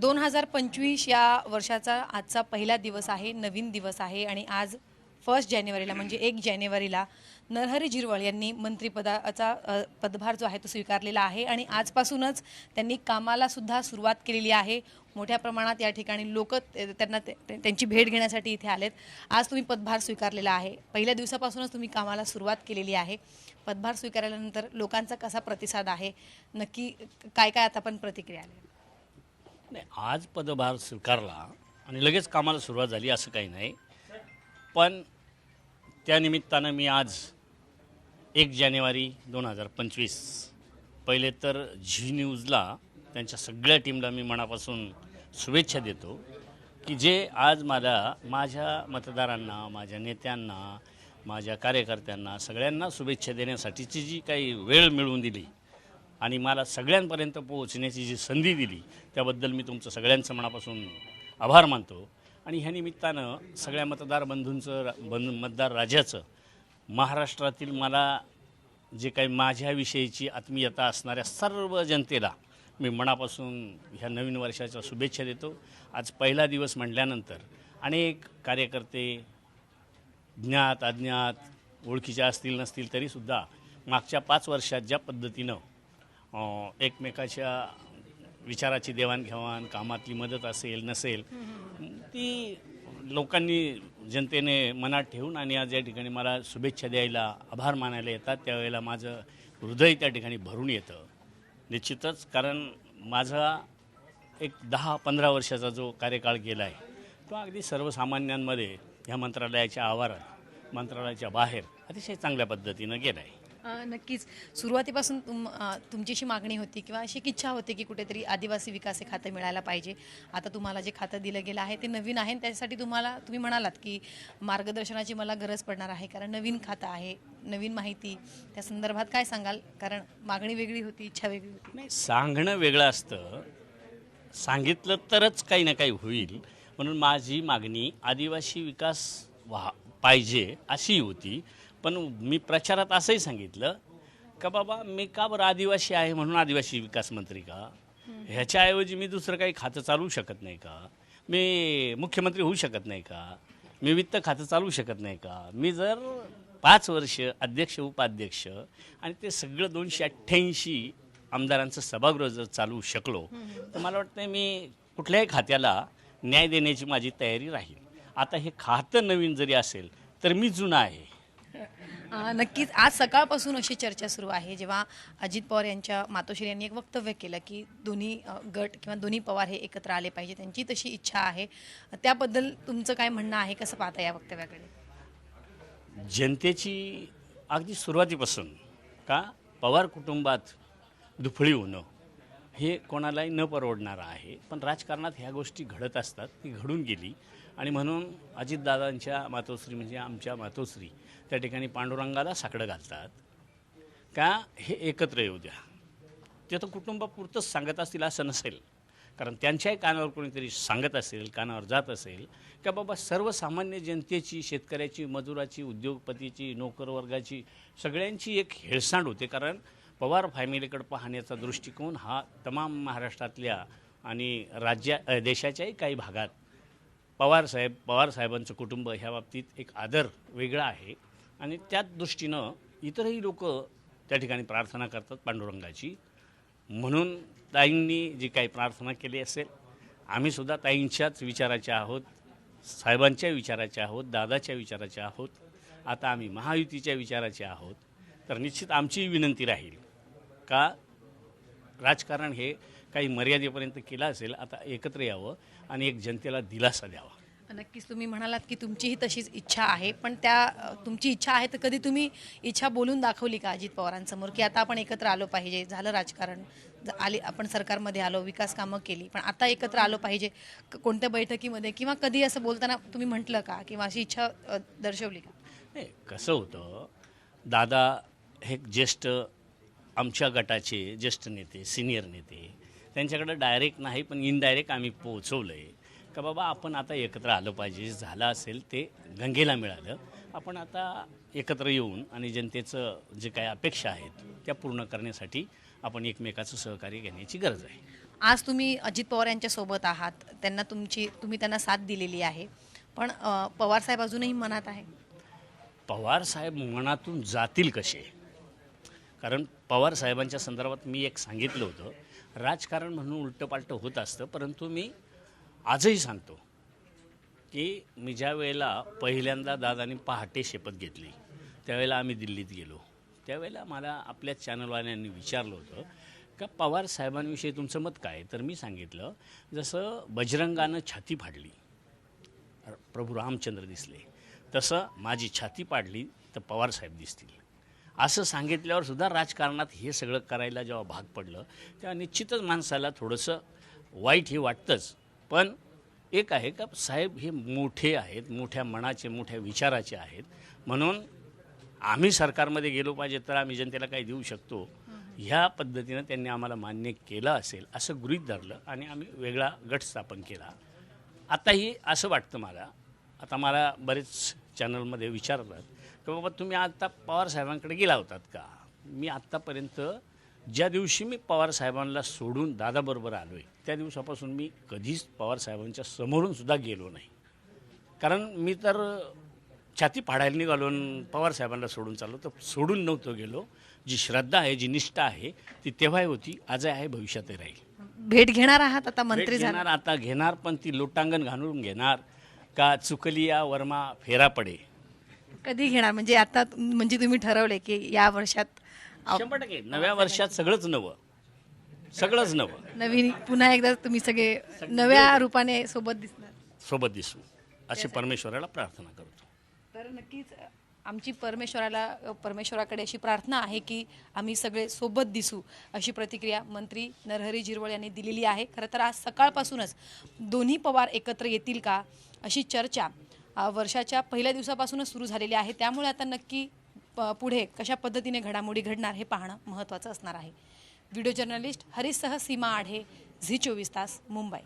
दोन हजार पंचवीस या वर्षाचा आजचा पहिला दिवस आहे नवीन दिवस आहे आणि आज फर्स्ट जानेवारीला म्हणजे एक जानेवारीला नरहरी झिरवळ यांनी मंत्रिपदाचा पदभार जो आहे तो स्वीकारलेला आहे आणि आजपासूनच त्यांनी कामाला सुद्धा सुरुवात केलेली आहे. मोठ्या प्रमाणात या ठिकाणी लोक त्यांना ते- त्यांची भेट घेण्यासाठी इथे आलेत. आज तुम्ही पदभार स्वीकारलेला आहे. पहिल्या दिवसापासूनच तुम्ही कामाला सुरुवात केलेली आहे. पदभार स्वीकारल्यानंतर लोकांचा कसा प्रतिसाद आहे? नक्की काय काय आता पण प्रतिक्रिया आली नाही आज पदभार स्वीकारला आणि लगेच कामाला सुरुवात झाली असं काही नाही. पण त्यानिमित्तानं मी आज एक जानेवारी दोन हजार पंचवीस पहिले तर झी न्यूजला त्यांच्या सगळ्या टीमला मी मनापासून शुभेच्छा देतो की जे आज मला माझ्या मतदारांना माझ्या नेत्यांना माझ्या कार्यकर्त्यांना सगळ्यांना शुभेच्छा देण्यासाठीची जी काही वेळ मिळवून दिली आणि मला सगळ्यांपर्यंत पोहोचण्याची जी संधी दिली त्याबद्दल मी तुमचं सगळ्यांचं मनापासून आभार मानतो. आणि ह्या निमित्तानं सगळ्या मतदार बंधूंचं रा- मतदार राजाचं महाराष्ट्रातील मला जे काही माझ्याविषयीची आत्मीयता असणाऱ्या सर्व जनतेला मी मनापासून ह्या नवीन वर्षाच्या शुभेच्छा देतो. आज पहिला दिवस म्हटल्यानंतर अनेक कार्यकर्ते ज्ञात अज्ञात ओळखीच्या असतील नसतील तरीसुद्धा मागच्या पाच वर्षात ज्या पद्धतीनं एकमेकाच्या विचाराची देवाणघेवाण कामातली मदत असेल नसेल ती लोकांनी जनतेने मनात ठेवून आणि आज या ठिकाणी मला शुभेच्छा द्यायला आभार मानायला येतात. त्यावेळेला माझं हृदय त्या ठिकाणी भरून येतं. निश्चितच कारण माझा एक दहा पंधरा वर्षाचा जो कार्यकाळ गेला आहे तो अगदी सर्वसामान्यांमध्ये ह्या मंत्रालयाच्या आवारात मंत्रालयाच्या बाहेर अतिशय चांगल्या पद्धतीनं गेला आहे नक्कीच. सुरुवातीपासून तुम तुमची अशी मागणी होती किंवा अशी एक इच्छा होती की कुठेतरी आदिवासी विकास हे खातं मिळायला पाहिजे. आता तुम्हाला जे खातं दिलं गेलं आहे ते नवीन आहे आणि त्यासाठी तुम्हाला तुम्ही म्हणालात की मार्गदर्शनाची मला गरज पडणार आहे कारण नवीन खातं आहे नवीन माहिती. त्या संदर्भात काय सांगाल? कारण मागणी वेगळी होती इच्छा वेगळी होती. नाही सांगणं वेगळं असतं. सांगितलं तरच काही ना काही होईल. म्हणून माझी मागणी आदिवासी विकास व्हा पाहिजे अशी होती. पण मी प्रचारात असंही सांगितलं का बाबा मी का बरं आदिवासी आहे म्हणून आदिवासी विकास मंत्री का? ह्याच्याऐवजी मी दुसरं काही खातं चालवू शकत नाही का? मी मुख्यमंत्री होऊ शकत नाही का? मी वित्त खातं चालवू शकत नाही का? मी जर पाच वर्ष अध्यक्ष उपाध्यक्ष आणि ते सगळं दोनशे अठ्ठ्याऐंशी आमदारांचं सभागृह जर चालवू शकलो तर मला वाटतं मी कुठल्याही खात्याला न्याय देण्याची माझी तयारी राहील. आता हे खातं नवीन जरी असेल तर मी जुनं आहे. नक्कीच आज सकाळपासून अशी चर्चा सुरू आहे. जेव्हा अजित पवार यांच्या मातोश्री यांनी एक वक्तव्य केलं की दोन्ही गट किंवा दोन्ही पवार हे एकत्र आले पाहिजे त्यांची तशी इच्छा आहे. त्याबद्दल तुमचं काय म्हणणं आहे? कसं पाहता या वक्तव्याकडे? जनतेची अगदी सुरुवातीपासून का पवार कुटुंबात दुफळी होणं हे कोणालाही न परवडणारं आहे. पण राजकारणात ह्या गोष्टी घडत असतात ती घडून गेली. आणि म्हणून अजितदादांच्या मातोश्री म्हणजे आमच्या मातोश्री त्या ठिकाणी पांडुरंगाला साकडं घालतात. का? हे एकत्र येऊ द्या. ते तर कुटुंबापुरतंच सांगत असतील असं नसेल. कारण त्यांच्याही कानावर कोणीतरी सांगत असेल कानावर जात असेल का बाबा सर्वसामान्य जनतेची शेतकऱ्याची मजुराची उद्योगपतीची नोकरवर्गाची सगळ्यांची एक हेळसांड होते. कारण पवार फॅमिलीकडे पाहण्याचा दृष्टिकोन हा तमाम महाराष्ट्रातल्या आणि राज्या देशाच्याही काही भागात पवार साहेब पवार साहेबांचं कुटुंब ह्या बाबतीत एक आदर वेगळा आहे. आणि त्याच दृष्टीनं इतरही लोक त्या ठिकाणी प्रार्थना करतात पांडुरंगाची. म्हणून ताईंनी जी काही प्रार्थना केली असेल आम्हीसुद्धा ताईंच्याच विचाराच्या आहोत साहेबांच्या विचाराचे आहोत दादाच्या विचाराचे आहोत आता आम्ही महायुतीच्या विचाराचे आहोत. तर निश्चित आमची विनंती राहील का राजकारण हे काही मर्यादेपर्यंत केलं असेल आता एकत्र यावं आणि एक जनतेला दिलासा द्यावा. नक्कीच तुम्ही म्हणालात की तुमचीही तशीच इच्छा आहे पण त्या तुमची इच्छा आहे तर कधी तुम्ही इच्छा बोलून दाखवली का अजित पवारांसमोर की आता आपण एकत्र आलो पाहिजे झालं राजकारण ज- आले आपण सरकारमध्ये आलो विकास कामं केली पण आता एकत्र आलो पाहिजे कोणत्या बैठकीमध्ये किंवा कधी असं बोलताना तुम्ही म्हटलं का किंवा अशी इच्छा दर्शवली का? नाही कसं होतं दादा हे ज्येष्ठ आमच्या गटाचे ज्येष्ठ नेते सिनियर नेते त्यांच्याकडे डायरेक्ट नाही पण इनडायरेक्ट आम्ही पोहोचवलं आहे का बाबा आपण आता एकत्र आलं पाहिजे झालं असेल ते गंगेला मिळालं. आपण आता एकत्र येऊन आणि जनतेचं जे काही अपेक्षा आहेत त्या पूर्ण करण्यासाठी आपण एकमेकाचं सहकार्य घेण्याची गरज आहे. आज तुम्ही अजित पवार यांच्या सोबत आहात. त्यांना तुमची तुम्ही त्यांना साथ दिलेली आहे. पण अ, पवार साहेब अजूनही मनात आहे? पवार साहेब मनातून जातील कसे? कारण पवार साहेबांच्या संदर्भात मी एक सांगितलं होतं. राजकारण म्हणून उलटंपालटं होत असतं परंतु मी आजही सांगतो की मी ज्या वेळेला पहिल्यांदा दादानी पहाटे शपथ घेतली त्यावेळेला आम्ही दिल्लीत गेलो. त्यावेळेला मला आपल्या चॅनलवाल्यांनी विचारलं होतं का पवार साहेबांविषयी तुमचं मत काय? तर मी सांगितलं जसं बजरंगानं छाती फाडली प्रभू रामचंद्र दिसले तसं माझी छाती पाडली तर पवार साहेब दिसतील. असं सांगितल्यावर सुद्धा राजकारणात हे सगळं करायला जेव्हा भाग पडलं तेव्हा निश्चितच माणसाला थोडंसं वाईट हे वाटतंच. पण एक आहे का साहेब हे मोठे आहेत मोठ्या मनाचे मोठ्या विचाराचे आहेत. म्हणून आम्ही सरकारमध्ये गेलो पाहिजे तर आम्ही जनतेला काही देऊ शकतो. ह्या पद्धतीनं त्यांनी आम्हाला मान्य केलं असेल असं गृहीत धरलं आणि आम्ही वेगळा गट स्थापन केला. आताही असं वाटतं मला आता मला बरेच चॅनलमध्ये विचारतात की बाबा तुम्ही आता पवार साहेबांकडे गेला होतात का? मी आत्तापर्यंत ज्या दिवशी मी पवार साहेबांना सोडून दादाबरोबर आलो आहे त्या दिवसापासून मी कधीच पवार साहेबांच्या समोरून सुद्धा गेलो नाही. कारण मी तर छाती फाडायला निघालो आणि पवार साहेबांना सोडून चाललो तर सोडून नव्हतो गेलो. जी श्रद्धा आहे जी निष्ठा आहे ती तेव्हाही होती आजही आहे भविष्यातही राहील. भेट घेणार आहात आता मंत्री घेणार आता घेणार पण ती लोटांगण घालून घेणार का चुकलिया वर्मा फेरा पडे कधी घेणार? म्हणजे आता म्हणजे तुम्ही ठरवले की या वर्षात शंभर टक्के. नव्या वर्षात सगळंच नवं. सगळंच नवं. नवीन पुन्हा एकदा तुम्ही सगळे नव्या रूपाने सोबत दिसणार. सोबत दिसू. अशी परमेश्वराला प्रार्थना करतो. तर नक्कीच आमची परमेश्वराला परमेश्वराकडे अशी प्रार्थना आहे की आम्ही सगळे सोबत दिसू अशी प्रतिक्रिया मंत्री नरहरी झिरवळ यांनी दिलेली आहे. खरं तर आज सकाळपासूनच दोन्ही पवार एकत्र येतील का अशी चर्चा वर्षाच्या पहिल्या दिवसापासूनच सुरू झालेली आहे. त्यामुळे आता नक्की प- पुढे कशा पद्धतीने घडामोडी घडणार हे पाहणं महत्त्वाचं असणार आहे. व्हिडिओ जर्नलिस्ट हरीशसह सीमा आढे झी चोवीस तास मुंबई.